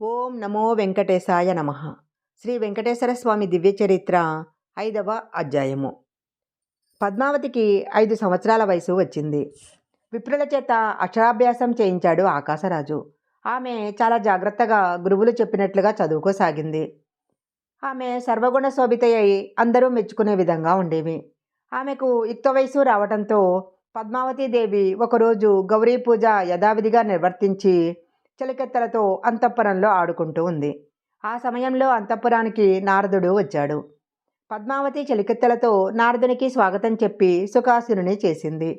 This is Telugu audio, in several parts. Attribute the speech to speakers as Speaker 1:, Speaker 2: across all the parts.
Speaker 1: ఓం నమో వెంకటేశాయ నమ. శ్రీ వెంకటేశ్వర స్వామి దివ్య చరిత్ర ఐదవ అధ్యాయము. పద్మావతికి ఐదు సంవత్సరాల వయసు వచ్చింది. విప్రుల చేత అక్షరాభ్యాసం చేయించాడు ఆకాశరాజు. ఆమె చాలా జాగ్రత్తగా గురువులు చెప్పినట్లుగా చదువుకోసాగింది. ఆమె సర్వగుణ శోభితయ్యి అందరూ మెచ్చుకునే విధంగా ఉండేవి. ఆమెకు యుక్త వయసు రావడంతో పద్మావతీదేవి ఒకరోజు గౌరీ పూజ యథావిధిగా నిర్వర్తించి చెలికెత్తలతో అంతఃపురంలో ఆడుకుంటూ ఉంది. ఆ సమయంలో అంతఃపురానికి నారదుడు వచ్చాడు. పద్మావతి చెలికెత్తలతో నారదునికి స్వాగతం చెప్పి సుఖాసురుని చేసింది.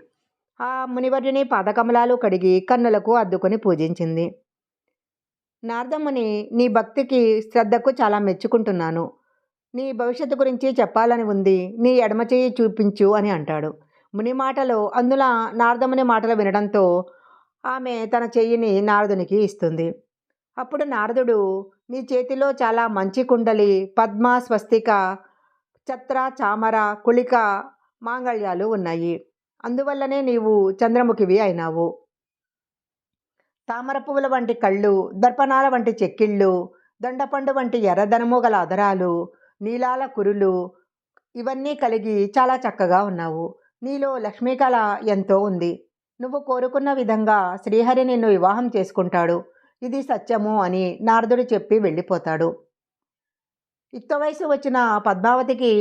Speaker 1: ఆ మునివర్యుని పాదకమలాలు కడిగి కన్నులకు అద్దుకొని పూజించింది. నారదముని నీ భక్తికి శ్రద్ధకు చాలా మెచ్చుకుంటున్నాను. నీ భవిష్యత్తు గురించి చెప్పాలని ఉంది. నీ ఎడమ చేయి చూపించు అని అంటాడు. ముని మాటలో అందులో నారదముని మాటలు వినడంతో ఆమె తన చెయ్యిని నారదునికి ఇస్తుంది. అప్పుడు నారదుడు నీ చేతిలో చాలా మంచి కుండలి పద్మ స్వస్తిక ఛత్ర చామర కుళిక మాంగళ్యాలు ఉన్నాయి. అందువల్లనే నీవు చంద్రముఖివి అయినావు. తామర పువ్వుల వంటి కళ్ళు దర్పణాల వంటి చెక్కిళ్ళు దొండపండు వంటి ఎర్రదనము గల అదరాలు నీలాల కురులు ఇవన్నీ కలిగి చాలా చక్కగా ఉన్నావు. నీలో లక్ష్మీ కళ ఎంతో ఉంది. నువ్వు కోరుకున్న విధంగా శ్రీహరి నిన్ను వివాహం చేసుకుంటాడు. ఇది సత్యము అని నారదుడు చెప్పి వెళ్ళిపోతాడు. యుక్త వయసు వచ్చిన పద్మావతికి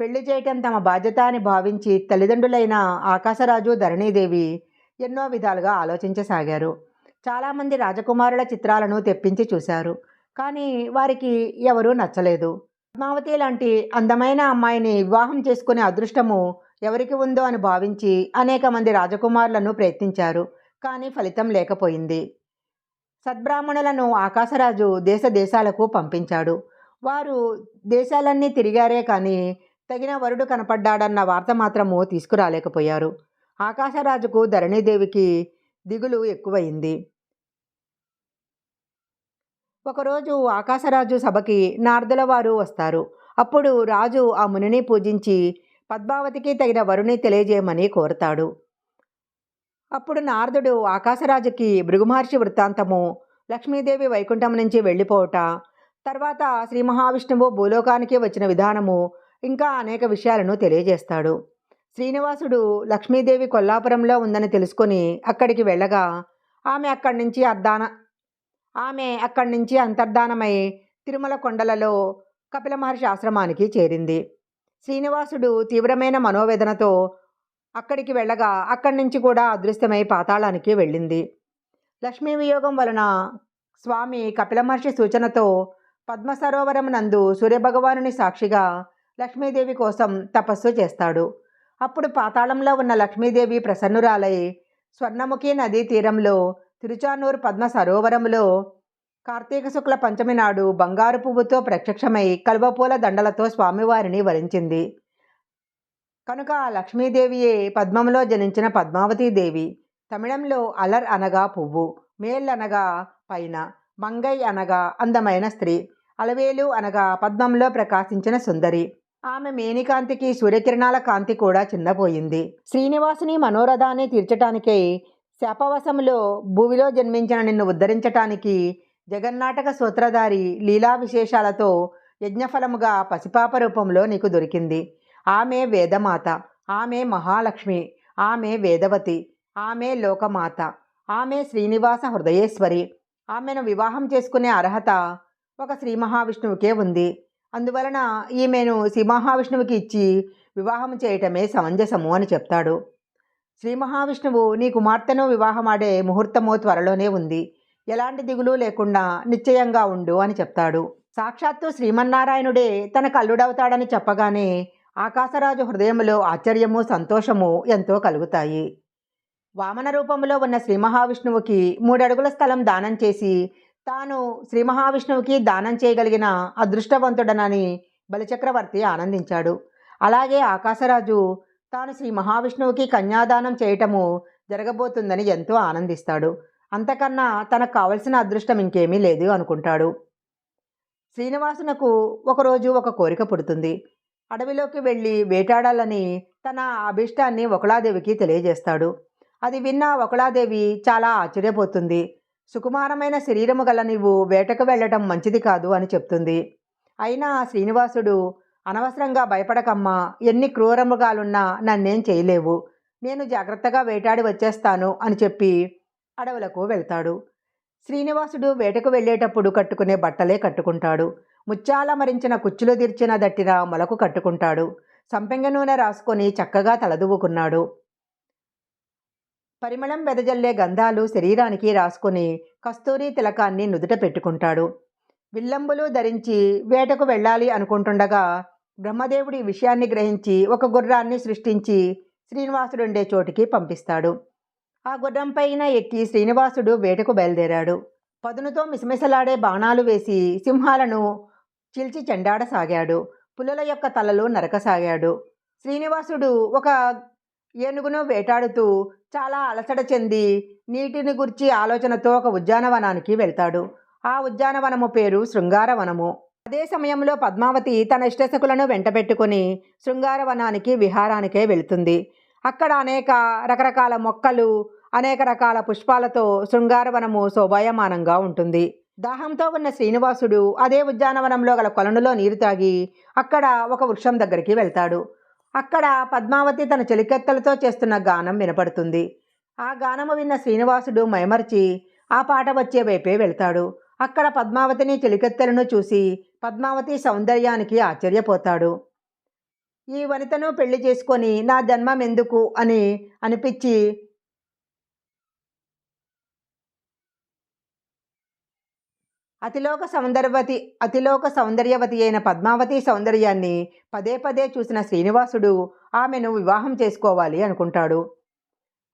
Speaker 1: పెళ్ళి చేయటం తమ బాధ్యత అని భావించి తల్లిదండ్రులైన ఆకాశరాజు ధరణీదేవి ఎన్నో విధాలుగా ఆలోచించసాగారు. చాలామంది రాజకుమారుల చిత్రాలను తెప్పించి చూశారు. కానీ వారికి ఎవరూ నచ్చలేదు. పద్మావతి లాంటి అందమైన అమ్మాయిని వివాహం చేసుకునే అదృష్టము ఎవరికి ఉందో అని భావించి అనేక మంది రాజకుమారులను ప్రయత్నించారు కానీ ఫలితం లేకపోయింది. సద్బ్రాహ్మణులను ఆకాశరాజు దేశ దేశాలకు పంపించాడు. వారు దేశాలన్నీ తిరిగారే కానీ తగిన వరుడు కనపడ్డాడన్న వార్త మాత్రము తీసుకురాలేకపోయారు. ఆకాశరాజుకు ధరణీదేవికి దిగులు ఎక్కువయింది ఒకరోజు ఆకాశరాజు సభకి నారదుల వారు వస్తారు. అప్పుడు రాజు ఆ మునిని పూజించి పద్మావతికి తగిన వరుని తెలియజేయమని కోరుతాడు. అప్పుడు నారదుడు ఆకాశరాజుకి భృగుమహర్షి వృత్తాంతము లక్ష్మీదేవి వైకుంఠం నుంచి వెళ్ళిపోవట తర్వాత శ్రీ మహావిష్ణువు భూలోకానికి వచ్చిన విధానము ఇంకా అనేక విషయాలను తెలియజేస్తాడు. శ్రీనివాసుడు లక్ష్మీదేవి కొల్లాపురంలో ఉందని తెలుసుకొని అక్కడికి వెళ్ళగా ఆమె అక్కడి నుంచి అర్ధాన ఆమె అక్కడి నుంచి అంతర్ధానమై తిరుమల కొండలలో కపిల మహర్షి ఆశ్రమానికి చేరింది. శ్రీనివాసుడు తీవ్రమైన మనోవేదనతో అక్కడికి వెళ్ళగా అక్కడి నుంచి కూడా అదృశ్యమై పాతాళానికి వెళ్ళింది. లక్ష్మీ వియోగం వలన స్వామి కపిల మహర్షి సూచనతో పద్మ సరోవరం నందు సూర్యభగవానుని సాక్షిగా లక్ష్మీదేవి కోసం తపస్సు చేస్తాడు. అప్పుడు పాతాళంలో ఉన్న లక్ష్మీదేవి ప్రసన్నురాలై స్వర్ణముఖి నదీ తీరంలో తిరుచానూరు పద్మ సరోవరంలో కార్తీక శుక్ల పంచమి నాడు బంగారు పువ్వుతో ప్రత్యక్షమై కలువపూల దండలతో స్వామివారిని వరించింది. కనుక ఆ లక్ష్మీదేవియే పద్మంలో జనించిన పద్మావతీదేవి తమిళంలో అలర్ అనగా పువ్వు మేల్ అనగా పైన మంగై అనగా అందమైన స్త్రీ అలవేలు అనగా పద్మంలో ప్రకాశించిన సుందరి. ఆమె మేనికాంతికి సూర్యకిరణాల కాంతి కూడా చిన్నపోయింది. శ్రీనివాసుని మనోరథాన్ని తీర్చటానికై శాపవశములో భూమిలో జన్మించిన నిన్ను ఉద్ధరించటానికి జగన్నాటక సూత్రధారి లీలా విశేషాలతో యజ్ఞఫలముగా పసిపాప రూపంలో నీకు దొరికింది. ఆమె వేదమాత ఆమె మహాలక్ష్మి ఆమె వేదవతి ఆమె లోకమాత ఆమె శ్రీనివాస హృదయేశ్వరి. ఆమెను వివాహం చేసుకునే అర్హత ఒక శ్రీ మహావిష్ణువుకే ఉంది. అందువలన ఈమెను శ్రీ మహావిష్ణువుకి ఇచ్చి వివాహం చేయటమే సమంజసము అని చెప్తాడు. శ్రీ మహావిష్ణువు నీ కుమార్తెను వివాహమాడే ముహూర్తము త్వరలోనే ఉంది. ఎలాంటి దిగులు లేకుండా నిశ్చయంగా ఉండు అని చెప్తాడు. సాక్షాత్తు శ్రీమన్నారాయణుడే తన కల్లుడవుతాడని చెప్పగానే ఆకాశరాజు హృదయంలో ఆశ్చర్యము సంతోషము ఎంతో కలుగుతాయి. వామన రూపంలో ఉన్న శ్రీ మహావిష్ణువుకి మూడడుగుల స్థలం దానం చేసి తాను శ్రీ మహావిష్ణువుకి దానం చేయగలిగిన అదృష్టవంతుడనని బలిచక్రవర్తి ఆనందించాడు. అలాగే ఆకాశరాజు తాను శ్రీ మహావిష్ణువుకి కన్యాదానం చేయటము జరగబోతుందని ఎంతో ఆనందిస్తాడు. అంతకన్నా తనకు కావలసిన అదృష్టం ఇంకేమీ లేదు అనుకుంటాడు. శ్రీనివాసునకు ఒకరోజు ఒక కోరిక పుడుతుంది. అడవిలోకి వెళ్ళి వేటాడాలని తన అభిష్టాన్ని ఒకలాదేవికి తెలియజేస్తాడు. అది విన్న ఒకలాదేవి చాలా ఆశ్చర్యపోతుంది. సుకుమారమైన శరీరము గల నీవు వేటకు వెళ్ళటం మంచిది కాదు అని చెప్తుంది. అయినా శ్రీనివాసుడు అనవసరంగా భయపడకమ్మా. ఎన్ని క్రూరముగాలున్నా నన్నేం చేయలేవు. నేను జాగ్రత్తగా వేటాడి వచ్చేస్తాను అని చెప్పి అడవులకు వెళ్తాడు. శ్రీనివాసుడు వేటకు వెళ్ళేటప్పుడు కట్టుకునే బట్టలే కట్టుకుంటాడు. ముత్యాల మరించిన కుచ్చులు తీర్చిన దట్టిన మొలకు కట్టుకుంటాడు. సంపెంగ నూనె రాసుకొని చక్కగా తలదువ్వుకున్నాడు పరిమళం వెదజల్లే గంధాలు శరీరానికి రాసుకొని కస్తూరి తిలకాన్ని నుదుట పెట్టుకుంటాడు. విల్లంబులు ధరించి వేటకు వెళ్ళాలి అనుకుంటుండగా బ్రహ్మదేవుడి ఈ విషయాన్ని గ్రహించి ఒక గుర్రాన్ని సృష్టించి శ్రీనివాసుడుండే చోటికి పంపిస్తాడు. ఆ గుర్రం పైన ఎక్కి శ్రీనివాసుడు వేటకు బయలుదేరాడు. పదునుతో మిసమిసలాడే బాణాలు వేసి సింహాలను చీల్చి చెండాడసాగాడు. పులుల యొక్క తలలు నరకసాగాడు. శ్రీనివాసుడు ఒక ఏనుగును వేటాడుతూ చాలా అలసట చెంది నీటిని గుర్చి ఆలోచనతో ఒక ఉద్యానవనానికి వెళ్తాడు. ఆ ఉద్యానవనము పేరు శృంగారవనము. అదే సమయంలో పద్మావతి తన ఇష్టశకులను వెంటబెట్టుకుని శృంగారవనానికి విహారానికే వెళుతుంది. అక్కడ అనేక రకరకాల మొక్కలు అనేక రకాల పుష్పాలతో శృంగారవనము శోభాయమానంగా ఉంటుంది. దాహంతో ఉన్న శ్రీనివాసుడు అదే ఉద్యానవనంలో గల కొలనులో నీరు తాగి అక్కడ ఒక వృక్షం దగ్గరికి వెళ్తాడు. అక్కడ పద్మావతి తన చెలికెత్తలతో చేస్తున్న గానం వినపడుతుంది. ఆ గానము విన్న శ్రీనివాసుడు మైమర్చి ఆ పాట వచ్చే వైపే వెళ్తాడు. అక్కడ పద్మావతిని చెలికెత్తెలను చూసి పద్మావతి సౌందర్యానికి ఆశ్చర్యపోతాడు. ఈ వనితను పెళ్ళి చేసుకొని నా జన్మం ఎందుకు అని అనిపించి అతిలోక సౌందర్యవతి అతిలోక సౌందర్యవతి అయిన పద్మావతి సౌందర్యాన్ని పదే పదే చూసిన శ్రీనివాసుడు ఆమెను వివాహం చేసుకోవాలి అనుకుంటాడు.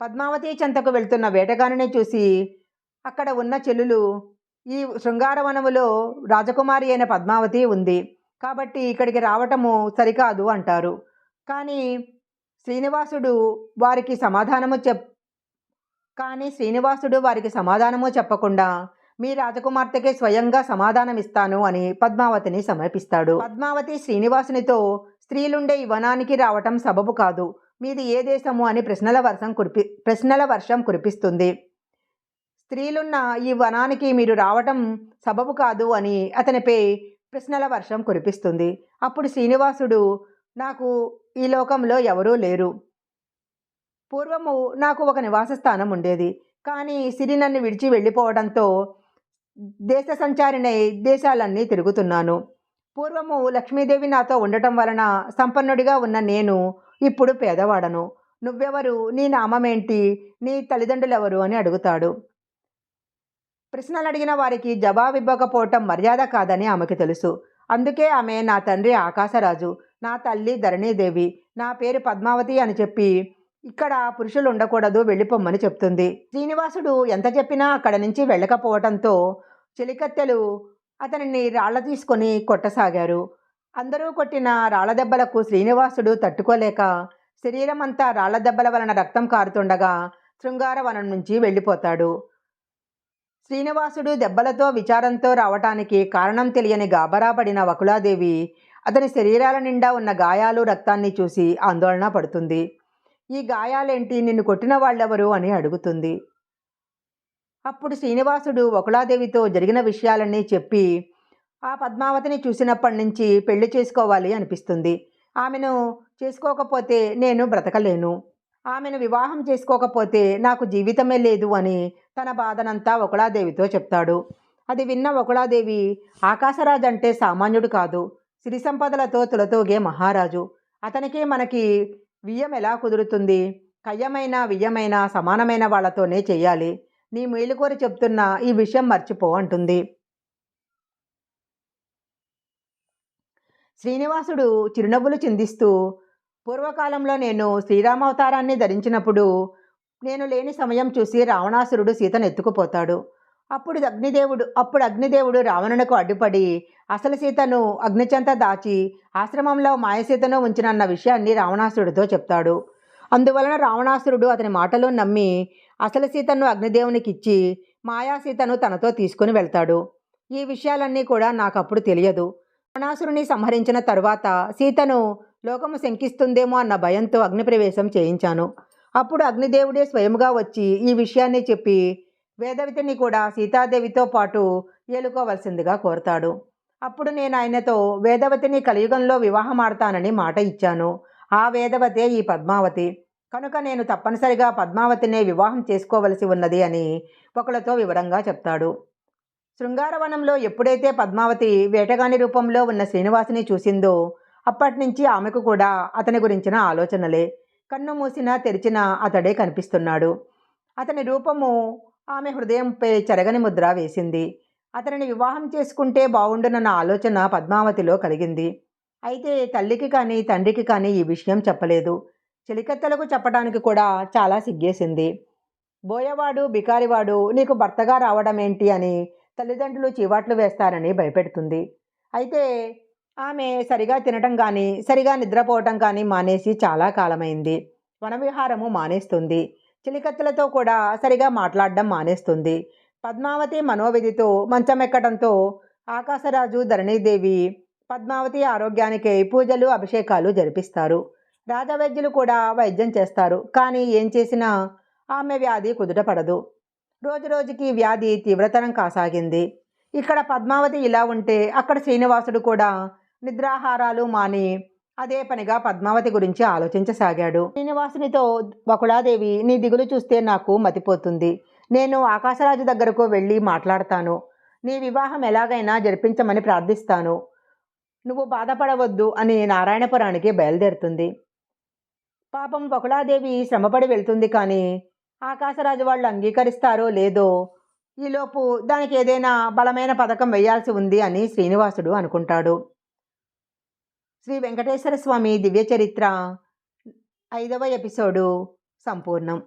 Speaker 1: పద్మావతి చెంతకు వెళ్తున్న వేటగానిని చూసి అక్కడ ఉన్న చెల్లులు ఈ శృంగారవనములో రాజకుమారి అయిన పద్మావతి ఉంది. కాబట్టి ఇక్కడికి రావటము సరికాదు అంటారు. కానీ శ్రీనివాసుడు వారికి సమాధానము చెప్ కానీ శ్రీనివాసుడు వారికి సమాధానము చెప్పకుండా మీ రాజకుమార్తెకే స్వయంగా సమాధానం ఇస్తాను అని పద్మావతిని సమర్పిస్తాడు. పద్మావతి శ్రీనివాసునితో స్త్రీలుండే ఈ వనానికి రావటం సబబు కాదు. మీది ఏ దేశము అని ప్రశ్నల వర్షం కురిపి ప్రశ్నల వర్షం కురిపిస్తుంది. స్త్రీలున్న ఈ వనానికి మీరు రావటం సబబు కాదు అని అతనిపై ప్రశ్నల వర్షం కురిపిస్తుంది. అప్పుడు శ్రీనివాసుడు నాకు ఈ లోకంలో ఎవరూ లేరు. పూర్వము నాకు ఒక నివాస స్థానం ఉండేది. కానీ సిరి నన్ను విడిచి వెళ్ళిపోవడంతో దేశ సంచారినై దేశాలన్నీ తిరుగుతున్నాను. పూర్వము లక్ష్మీదేవి నాతో ఉండటం వలన సంపన్నుడిగా ఉన్న నేను ఇప్పుడు పేదవాడను. నువ్వెవరు? నీ నామమేంటి? నీ తల్లిదండ్రులెవరు? అని అడుగుతాడు. ప్రశ్నలు అడిగిన వారికి జవాబివ్వకపోవటం మర్యాద కాదని ఆమెకు తెలుసు. అందుకే ఆమె నా తండ్రి ఆకాశరాజు నా తల్లి ధరణీదేవి నా పేరు పద్మావతి అని చెప్పి ఇక్కడ పురుషులు ఉండకూడదు వెళ్ళిపోమ్మని చెప్తుంది. శ్రీనివాసుడు ఎంత చెప్పినా అక్కడ నుంచి వెళ్ళకపోవటంతో చెలికత్తెలు అతనిని రాళ్ళ తీసుకొని కొట్టసాగారు. అందరూ కొట్టిన రాళ్ళ దెబ్బలకు శ్రీనివాసుడు తట్టుకోలేక శరీరం అంతా రాళ్ళ దెబ్బల వలన రక్తం కారుతుండగా శృంగారవనం నుంచి వెళ్ళిపోతాడు. శ్రీనివాసుడు దెబ్బలతో విచారంతో రావటానికి కారణం తెలియని గాబరాపడిన వకులాదేవి అతని శరీరాల నిండా ఉన్న గాయాలు రక్తాన్ని చూసి ఆందోళన పడుతుంది. ఈ గాయాలేంటి? నిన్ను కొట్టిన వాళ్ళెవరు? అని అడుగుతుంది. అప్పుడు శ్రీనివాసుడు వకులాదేవితో జరిగిన విషయాలన్నీ చెప్పి ఆ పద్మావతిని చూసినప్పటి నుంచి పెళ్ళి చేసుకోవాలి అనిపిస్తుంది. ఆమెను చేసుకోకపోతే నేను బ్రతకలేను. ఆమెను వివాహం చేసుకోకపోతే నాకు జీవితమే లేదు అని తన బాధనంతా ఒకళాదేవితో చెప్తాడు. అది విన్న ఒకళాదేవి ఆకాశరాజు అంటే సామాన్యుడు కాదు సిరి సంపదలతో తులతోగే మహారాజు. అతనికే మనకి వియ్యం ఎలా కుదురుతుంది? కయ్యమైన వియ్యమైన సమానమైన వాళ్ళతోనే చేయాలి. నీ మేలుకోరి చెప్తున్న ఈ విషయం మర్చిపో అంటుంది. శ్రీనివాసుడు చిరునవ్వులు చిందిస్తూ పూర్వకాలంలో నేను శ్రీరామావతారాన్ని ధరించినప్పుడు నేను లేని సమయం చూసి రావణాసురుడు సీతను ఎత్తుకుపోతాడు. అప్పుడు అగ్నిదేవుడు అప్పుడు అగ్నిదేవుడు రావణునకు అడ్డుపడి అసలు సీతను అగ్నిచెంత దాచి ఆశ్రమంలో మాయసీతను ఉంచినన్న విషయాన్ని రావణాసురుడితో చెప్తాడు. అందువలన రావణాసురుడు అతని మాటలు నమ్మి అసలు సీతను అగ్నిదేవునికి ఇచ్చి మాయాసీతను తనతో తీసుకుని వెళ్తాడు. ఈ విషయాలన్నీ కూడా నాకు అప్పుడు తెలియదు. రావణాసురుని సంహరించిన తరువాత సీతను లోకము శంకిస్తుందేమో అన్న భయంతో అగ్నిప్రవేశం చేయించాను. అప్పుడు అగ్నిదేవుడే స్వయముగా వచ్చి ఈ విషయాన్ని చెప్పి వేదవతిని కూడా సీతాదేవితో పాటు ఏలుకోవలసిందిగా కోరతాడు. అప్పుడు నేను ఆయనతో వేదవతిని కలియుగంలో వివాహం ఆడతానని మాట ఇచ్చాను. ఆ వేదవతే ఈ పద్మావతి. కనుక నేను తప్పనిసరిగా పద్మావతినే వివాహం చేసుకోవలసి ఉన్నది అని ఒకళ్ళతో వివరంగా చెప్తాడు. శృంగారవనంలో ఎప్పుడైతే పద్మావతి వేటగాని రూపంలో ఉన్న శ్రీనివాసుని చూసిందో అప్పటి నుంచి ఆమెకు కూడా అతని గురించిన ఆలోచనలే. కన్ను మూసినా తెరిచినా అతడే కనిపిస్తున్నాడు. అతని రూపము ఆమె హృదయంపై చెరగని ముద్ర వేసింది. అతనిని వివాహం చేసుకుంటే బాగుండునన్న ఆలోచన పద్మావతిలో కలిగింది. అయితే తల్లికి కానీ తండ్రికి కానీ ఈ విషయం చెప్పలేదు. చెలికత్తలకు చెప్పడానికి కూడా చాలా సిగ్గేసింది. బోయవాడు బికారివాడు నీకు భర్తగా రావడం ఏంటి అని తల్లిదండ్రులు చీవాట్లు వేస్తారని భయపెడుతుంది. అయితే ఆమె సరిగా తినటం కానీ సరిగా నిద్రపోవటం కానీ మానేసి చాలా కాలమైంది. వనవిహారము మానేస్తుంది. చిలికత్తెలతో కూడా సరిగా మాట్లాడడం మానేస్తుంది. పద్మావతి మనోవిధితో మంచం ఎక్కడంతో ఆకాశరాజు ధరణీదేవి పద్మావతి ఆరోగ్యానికి పూజలు అభిషేకాలు జరిపిస్తారు. రాజవైద్యులు కూడా వైద్యం చేస్తారు. కానీ ఏం చేసినా ఆమె వ్యాధి కుదుటపడదు రోజు రోజుకి వ్యాధి తీవ్రతరం కాసాగింది. ఇక్కడ పద్మావతి ఇలా ఉంటే అక్కడ శ్రీనివాసుడు కూడా నిద్రాహారాలు మాని అదే పనిగా పద్మావతి గురించి ఆలోచించసాగాడు. శ్రీనివాసునితో వకుళాదేవి నీ దిగులు చూస్తే నాకు మతిపోతుంది. నేను ఆకాశరాజు దగ్గరకు వెళ్ళి మాట్లాడతాను. నీ వివాహం ఎలాగైనా జరిపించమని ప్రార్థిస్తాను. నువ్వు బాధపడవద్దు అని నారాయణపురానికి బయలుదేరుతుంది. పాపం వకుళాదేవి శ్రమపడి వెళ్తుంది కానీ ఆకాశరాజు వాళ్ళు అంగీకరిస్తారో లేదో ఈలోపు దానికి ఏదైనా బలమైన పథకం వేయాల్సి ఉంది అని శ్రీనివాసుడు అనుకుంటాడు. శ్రీ వెంకటేశ్వర స్వామి దివ్య చరిత్ర ఐదవ ఎపిసోడు సంపూర్ణం.